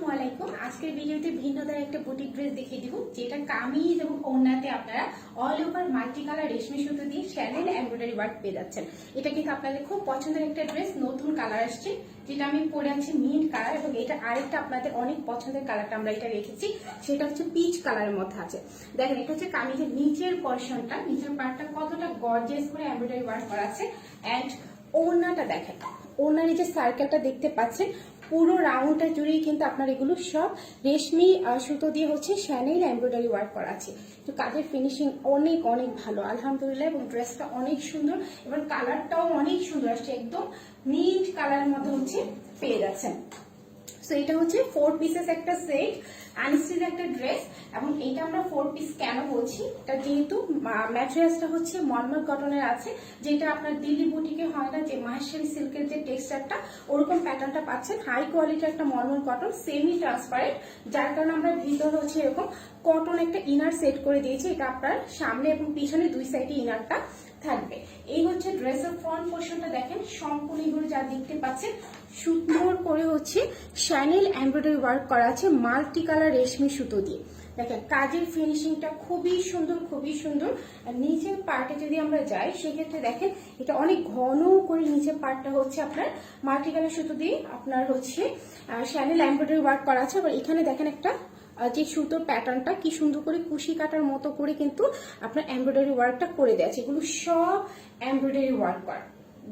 আসসালামু আলাইকুম। আজকের ভিডিওতে ভিন্নতার একটা বুটিক ড্রেস দেখিয়ে দিব, যেটা কামিজ এবং ওড়নাতে আপনারা অল ওভার মাল্টি কালার রেশমি সুতো দিয়ে শ্যানেল এমব্রয়ডারি ওয়ার্ক পেয়ে যাচ্ছেন। এটা কিন্তু আপনাদের খুব পছন্দের একটা ড্রেস নতুন কালার আসছে, যেটা আমি পরে আছি মিন্ট কালার এবং এটা আরেকটা আপনাদের অনেক পছন্দের কালারটা আমরা এটা রেখেছি, সেটা হচ্ছে পিচ কালারের মধ্যে আছে। দেখেন, এটা হচ্ছে কামিজের নিচের পর্শনটা নিচের পার্টটা কতটা গর্জেস করে এমব্রয়ডারি ওয়ার্ক করা আছে। অ্যান্ড ওড়নাটা দেখেন ওনার এই যে সার্কেলটা দেখতে পাচ্ছেন পুরো রাউন্ডটা জুড়েই কিন্তু আপনার এগুলো সব রেশমি সুতো দিয়ে হচ্ছে শ্যানেল এমব্রয়ডারি ওয়ার্ক করা আছে। তো কাজের ফিনিশিং অনেক অনেক ভালো। আলহামদুলিল্লাহ, এবং ড্রেসটা অনেক সুন্দর এবং কালারটাও অনেক সুন্দর। আসছে একদম নীল কালারের মধ্যে হচ্ছে পেয়ে যাচ্ছেন। সো এটা হচ্ছে ফোর পিসেস একটা সেট আনস্টিচ একটা ড্রেস এবং এটা আমরা ফোর পিস কেন বলছি? এটা যেহেতু ম্যাটেরিয়ালসটা হচ্ছে মলমল কটনের আছে, যেটা আপনার দিল্লি বুটিকে হয় না, যে মাহেশ্বরী সিল্কের যে টেক্সচারটা ওরকম প্যাটার্নটা পাচ্ছেন। হাই কোয়ালিটির একটা মলমল কটন সেমি ট্রান্সপারেন্ট যার কারণে আমরা ভিতরে হচ্ছে এরকম কটন একটা ইনার সেট করে দিয়েছি, এটা আপনার সামনে এবং পিছনে দুই সাইডে ইনারটা থাকবে। এই হচ্ছে ড্রেসের ফ্রন্ট পোর্শনটা দেখেন, সম্পূর্ণ যা দেখতে পাচ্ছেন সুন্দর করে হচ্ছে শ্যানেল এমব্রয়ডারি ওয়ার্ক করা আছে মাল্টি কালার রেশমি সুতো দিয়ে। দেখেন, কাজের ফিনিশিংটা খুবই সুন্দর খুবই সুন্দর। আর নিচের পার্টে যদি আমরা যাই, সেক্ষেত্রে দেখেন, এটা অনেক ঘন করে নিচের পার্টটা হচ্ছে আপনার মাল্টি কালার সুতো দিয়ে আপনার হচ্ছে শ্যানেল এমব্রয়ডারি ওয়ার্ক করা আছে। আবার এখানে দেখেন একটা যে সুতোর প্যাটার্নটা কি সুন্দর করে কুশি কাটার মতো করে কিন্তু আপনার এমব্রয়ডারি ওয়ার্কটা করে দেওয়া আছে। এগুলো সব এমব্রয়ডারি ওয়ার্ক করা।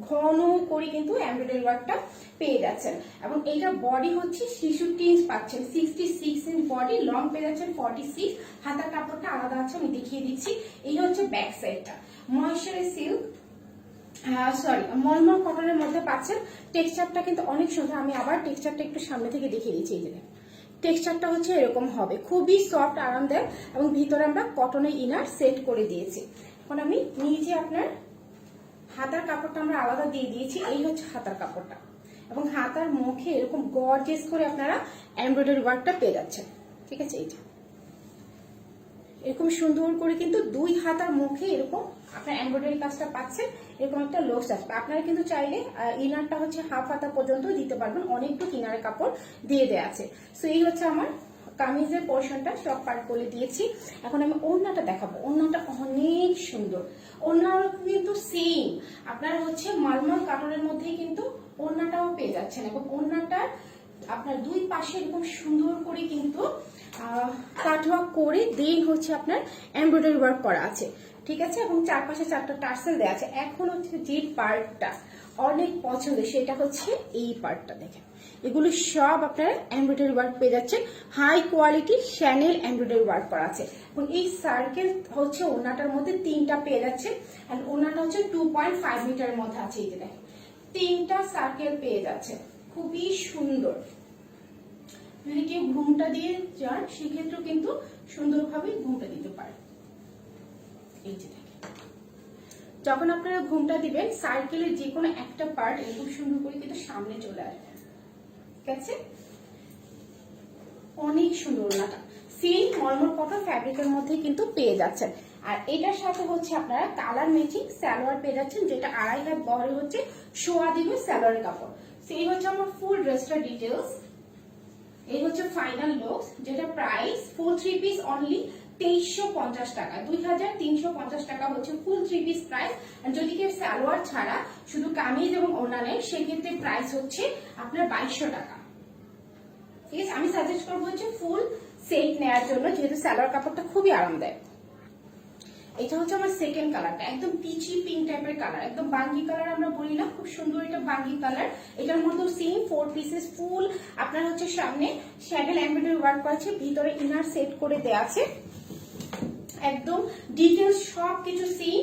ঘন করে কিন্তু এমব্রয়ডারি ওয়ার্কটা পেয়ে যাচ্ছেন। এবং এইটা বডি হচ্ছে শিশুটি ইঞ্চ পাচ্ছেন sixty six inch body long পেয়ে যাচ্ছেন ফর্টি সিক্স হাতার কাপড়টা আলাদা আছে, আমি দেখিয়ে দিচ্ছি। এই হচ্ছে ব্যাক সাইডটা ময়শ্চারাইজ সিল্ক সরি মলমল কটনের মধ্যে পাচ্ছেন। টেক্সচারটা কিন্তু অনেক সুন্দর। আমি আবার টেক্সচারটা একটু সামনে থেকে দেখিয়ে দিচ্ছি, এই যে টেক্সচারটা হচ্ছে এরকম হবে। খুবই সফট আরামদায়ক এবং ভিতরে আমরা কটনের ইনার সেট করে দিয়েছি। এখন আমি নিচে আপনার হাতার কাপড়টা আমরা আলাদা দিয়ে দিয়েছি, এই হচ্ছে হাতার কাপড়টা। এবং হাতার মুখে এরকম গর্জেস করে আপনারা এমব্রয়ডারি ওয়ার্কটা পেয়ে যাচ্ছেন। ঠিক আছে এইটা এরকম সুন্দর করে কিন্তু দুই হাতার মুখে এরকম আপনার এমব্রয়ডারি কাজটা পাচ্ছেন, এরকম একটা লোকস আসবে আপনারা কিন্তু চাইলে ইনারটা হচ্ছে হাফ হাতা পর্যন্ত দিতে পারবেন, অনেকটুকু ইনারের কাপড় দিয়ে দেওয়া আছে। সো এই হচ্ছে আমার কামিজের পোর্শনটা সব পার্ট করে দিয়েছি। এখন আমি ওড়নাটা দেখাবো। ওড়নাটা অনেক সুন্দর। ওড়নার কিন্তু সেম আপনারা হচ্ছে মালমাল কাটনের মধ্যেই কিন্তু ওড়নাটাও পেয়ে যাচ্ছেন এবং ওড়নাটা আপনার দুই পাশে এরকম সুন্দর করে কিন্তু কাটওয়ার্ক করে দেন হচ্ছে আপনার এমব্রয়ডারি ওয়ার্ক করা আছে। ঠিক আছে? এবং চারপাশে চারটা টার্সেল দেওয়া আছে। এখন হচ্ছে যে পার্টটা অনেক পছন্দের, সেটা হচ্ছে এই পার্টটা দেখেন। এগুলো সব আপনারা এমব্রয়ডারি ওয়ার্ক পেয়ে যাচ্ছেন। High quality chenille embroidery work করা আছে। এবং এই সার্কেল হচ্ছে ওনাটার মধ্যে তিনটা পেয়ে যাচ্ছে অ্যান্ড ওনাটা হচ্ছে টু পয়েন্ট ফাইভ মিটারের মধ্যে আছে এই যে দেখেন। তিনটা সার্কেল পেয়ে যাচ্ছে খুবই সুন্দর। যদি কেউ ঘুমটা দিয়ে যান, সেক্ষেত্রেও কিন্তু সুন্দরভাবে ঘুমটা দিতে পারে। এই যে যখন আপনারা ঘুমটা দিবেন সার্কেলের যে কোনো একটা পার্ট এরকম সুন্দর করে কিন্তু সামনে চলে আসবে। ঠিক আছে? অনেক সুন্দর ওনাটা সেম মলমল কটন ফ্যাব্রিকের মধ্যে কিন্তু পেয়ে যাচ্ছেন। আর এটার সাথে হচ্ছে আপনারা কালার ম্যাচিং সালোয়ার পেয়ে যাচ্ছেন, যেটা আড়াই হাত বহরে হচ্ছে সোয়া দিবে সালোয়ারের কাপড় সেই হচ্ছে আমার ফুল ড্রেসটা ডিটেলস এই হচ্ছে ফাইনাল লুকস যেটা price full three piece only তেইশশো পঞ্চাশ টাকা। দুই হাজার তিনশো পঞ্চাশ টাকা হচ্ছে ফুল থ্রি পিস প্রাইস যদি কেউ সালোয়ার ছাড়া শুধু কামিজ এবং সেক্ষেত্রে প্রাইস হচ্ছে আপনার বাইশশো টাকা। ঠিক আছে? আমি সাজেস্ট ফুল সেট নেওয়ার জন্য, যেহেতু সালোয়ার কাপড়টা খুবই আরামদায়ক। এটা হচ্ছে আমার সেকেন্ড কালারটা একদম পিচি পিঙ্ক টাইপের কালার একদম কালার আমরা বলি না, খুব সুন্দর এটা কালার এটার মধ্যে সেম ফোর পিসেস ফুল আপনার হচ্ছে সামনে ওয়ার্ক আছে, ভিতরে ইনার সেট করে দেওয়া আছে। একদম ডিটেলস সব কিছু সেম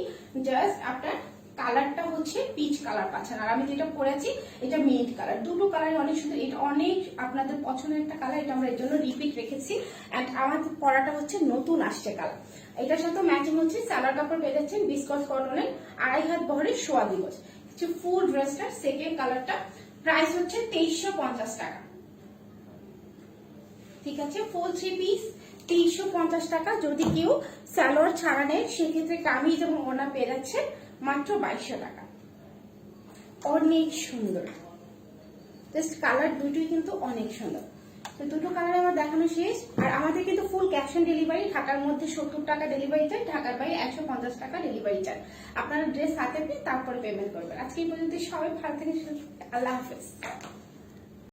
জাস্ট আপনার কালারটা হচ্ছে পিচ কালার পাচ্ছেন। আর আমি যেটা পরেছি এটা মিন্ট কালার দুটো কালার অনেক সুন্দর। এটা অনেক আপনাদের পছন্দের একটা কালার এটা আমরা এর জন্য রিপিট রেখেছি। অ্যান্ড আমার পরাটা হচ্ছে নতুন আসছে কালার এটার সাথে ম্যাচিং হচ্ছে সালার কাপড় পেয়ে যাচ্ছেন বিস্কট কটনের আড়াই হাত বহরের সোয়া দিবস। হচ্ছে ফুল ড্রেসটার সেকেন্ড কালারটা প্রাইস হচ্ছে তেইশশো টাকা। ঠিক আছে? ফুল থ্রি পিস তিনশো পঞ্চাশ টাকা। যদি কেউ সালোয়ার ছাড়া নেয়, সেক্ষেত্রে কামিজ এবং ওনা যাচ্ছে মাত্র বাইশশো টাকা। অনেক সুন্দর। জাস্ট কালার দুটোই কিন্তু অনেক সুন্দর। তো দুটো কালার আমার দেখানো শেষ। আর আমাদের কিন্তু ফুল ক্যাশ অন ডেলিভারি ঢাকার মধ্যে সত্তর টাকা ডেলিভারি চার্জ ঢাকার বাইরে একশো পঞ্চাশ টাকা ডেলিভারি চার্জ আপনারা ড্রেস হাতে পেয়ে তারপরে পেমেন্ট করবেন। আজকে এই পর্যন্ত সবাই ভালো থেকে আল্লাহ হাফেজ।